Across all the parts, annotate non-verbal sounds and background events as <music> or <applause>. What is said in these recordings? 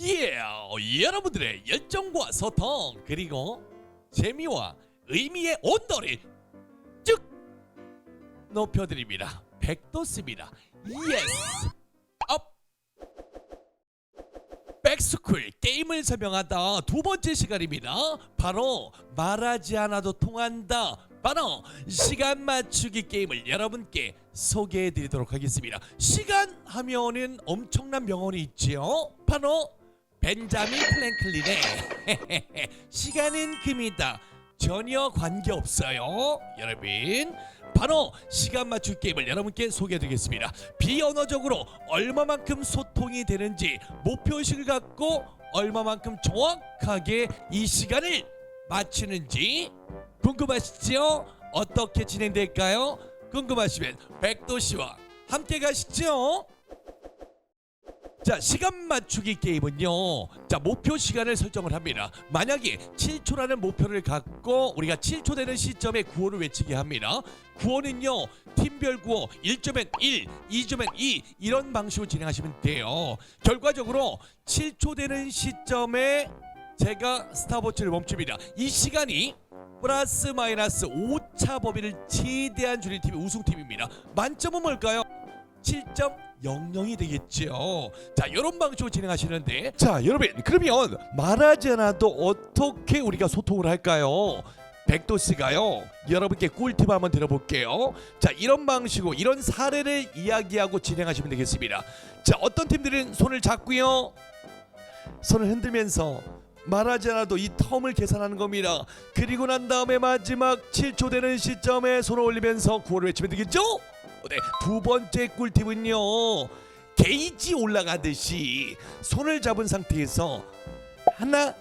예, 여러분들의 열정과 소통 그리고 재미와 의미의 온도를 쭉 높여드립니다. 백도스입니다. 예스, 업. 백스쿨 게임을 설명하다 두 번째 시간입니다. 바로 말하지 않아도 통한다. 바로 시간 맞추기 게임을 여러분께 소개해드리도록 하겠습니다. 시간 하면은 엄청난 명언이 있지요. 바로 벤자민 플랭클린의 <laughs> 시간은 금이다. 전혀 관계 없어요, 여러분. 바로 시간 맞출 게임을 여러분께 소개해드리겠습니다. 비언어적으로 얼마만큼 소통이 되는지 목표의식을 갖고 얼마만큼 정확하게 이 시간을 맞추는지 궁금하시죠? 어떻게 진행될까요? 궁금하시면 백도 씨와 함께 가시죠. 자 시간 맞추기 게임은요. 자 목표 시간을 설정을 합니다. 만약에 7초라는 목표를 갖고 우리가 7초 되는 시점에 구호를 외치게 합니다. 구호는요 팀별 구호 1점엔 1 2점엔 2 이런 방식으로 진행하시면 돼요. 결과적으로 7초 되는 시점에 제가 스타워치를 멈춥니다. 이 시간이 플러스 마이너스 5차 범위를 최대한 줄인 팀이 우승팀입니다. 만점은 뭘까요? 7.00이 되겠죠. 자, 이런 방식으로 진행하시는데, 자, 여러분, 그러면 말하지 않아도 어떻게 우리가 소통을 할까요? 백도스가요 여러분께 꿀팁 한번 들어볼게요. 자 이런 방식으로 이런 사례를 이야기하고 진행하시면 되겠습니다. 자 어떤 팀들은 손을 잡고요. 손을 흔들면서 말하지 않아도 이 텀을 계산하는 겁니다. 그리고 난 다음에 마지막 7초 되는 시점에 손을 올리면서 구호를 외치면 되겠죠 네, 두 번째 꿀팁은요. 게이지 올라가듯이 손을 잡은 상태에서 하나,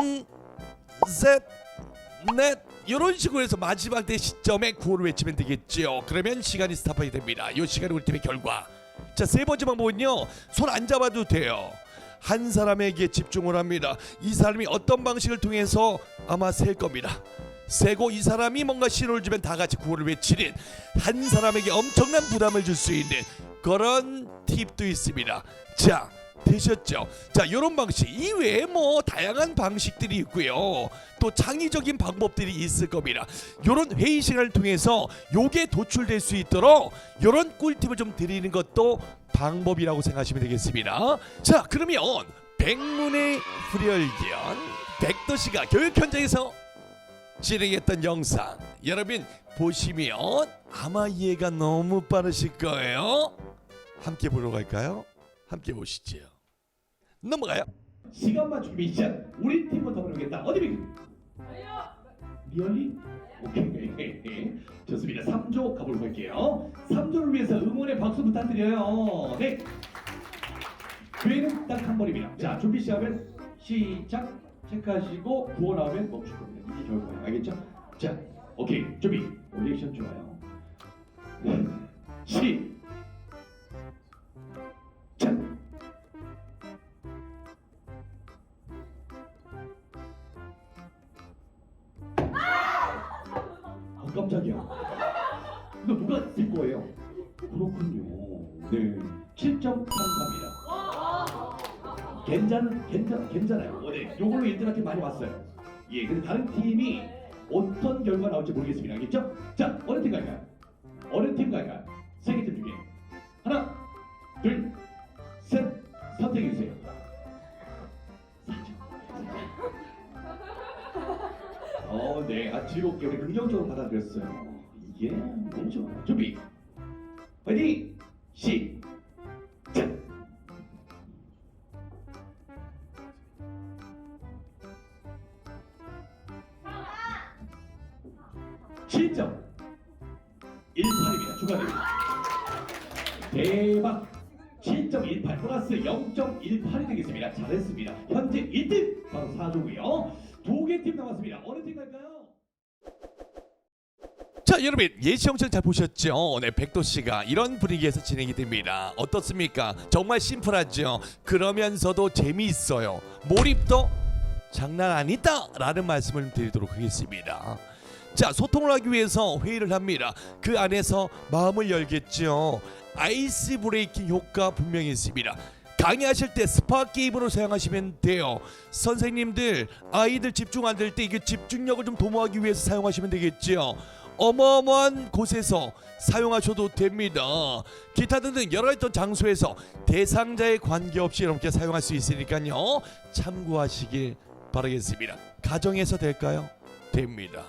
음, 셋, 넷 이런 식으로 해서 마지막 때 시점에 구호를 외치면 되겠죠. 그러면 시간이 스탑하게 됩니다. 이 시간이 우리 팀의 결과. 자, 세 번째 방법은요. 손 안 잡아도 돼요. 한 사람에게 집중을 합니다. 이 사람이 어떤 방식을 통해서 아마 셀 겁니다. 세고 이 사람이 뭔가 신호를 주면 다 같이 구호를 외치는 한 사람에게 엄청난 부담을 줄 수 있는 그런 팁도 있습니다. 자, 되셨죠? 자, 이런 방식 이외에 뭐 다양한 방식들이 있고요. 또 창의적인 방법들이 있을 겁니다. 이런 회의 시간을 통해서 요게 도출될 수 있도록 이런 꿀팁을 좀 드리는 것도 방법이라고 생각하시면 되겠습니다. 자, 그러면 백문의 불여일견 백도시가 교육 현장에서 진행했던 영상 여러분 보시면 아마 이해가 너무 빠르실 거예요. 함께 보러 갈까요? 함께 보시죠. 넘어가요. 시간 맞추기 미션 우리 팀부터 보겠다 어디 비 리얼리? 오케이 <laughs> 좋습니다 3조 가보도록 할게요 3조를 위해서 응원의 박수 부탁드려요 네 기회는 딱 한 번입니다 자 준비 시작하면 시작 체크하시고 나오면 멈출 겁니다 이게 결과예요 알겠죠? 자 오케이 준비 오, 리액션 좋아요 시 작 아, 깜짝이야. 이거 누가 쓸 거예요? 그렇군요. 네. 7.34입니다. 괜찮은 괜찮 괜찮아요. 어, 네. 요걸로 1등한테 많이 왔어요. 예. 근데 다른 팀이 어떤 결과 나올지 모르겠습니다. 알겠죠? 자, 어느 팀 갈까요? 어느 팀 갈까요? 세개 팀 중에 하나, 둘, 셋 선택해 주세요. 어, 네. 아, 즐겁게 우리 긍정적으로 받아들였어요. 이게 너무 좋아요. 준비. 화이팅! 시 7점 18입니다. 축하드립니다. 대박 7.18 플러스 0.18이 되겠습니다. 잘했습니다. 현재 1등 바로 4조고요. 두 개 팀 남았습니다. 어느 팀 갈까요? 자 여러분 예시 영상 잘 보셨죠? 네 백도 씨가 이런 분위기에서 진행이 됩니다. 어떻습니까? 정말 심플하죠. 그러면서도 재미있어요. 몰입도 장난 아니다라는 말씀을 드리도록 하겠습니다. 자 소통을 하기 위해서 회의를 합니다. 그 안에서 마음을 열겠죠. 아이스 브레이킹 효과 분명히 있습니다. 강의하실 때 스파 게임으로 사용하시면 돼요. 선생님들 아이들 집중 안 될 때 이게 집중력을 좀 도모하기 위해서 사용하시면 되겠죠. 어마어마한 곳에서 사용하셔도 됩니다. 기타 등등 여러 있던 장소에서 대상자에 관계없이 여러분께 사용할 수 있으니까요. 참고하시길 바라겠습니다. 가정에서 될까요? 됩니다.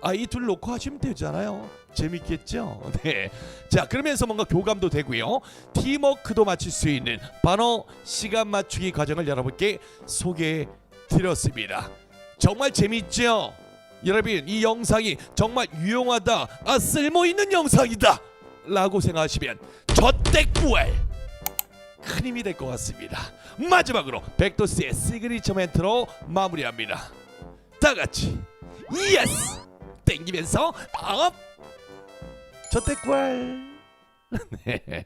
아이 둘 놓고 하시면 되잖아요. 재밌겠죠? <laughs> 네. 자, 그러면서 뭔가 교감도 되고요. 팀워크도 맞출 수 있는 바로 시간 맞추기 과정을 여러분께 소개해 드렸습니다. 정말 재밌죠? 여러분, 이 영상이 정말 유용하다, 아 쓸모 있는 영상이다. 라고 생각하시면 저택구엘 큰 힘이 될 것 같습니다. 마지막으로 백도스의 시그니처 멘트로 마무리합니다. 다 같이 예스 땡기면서 업 저택구알 <laughs> 네.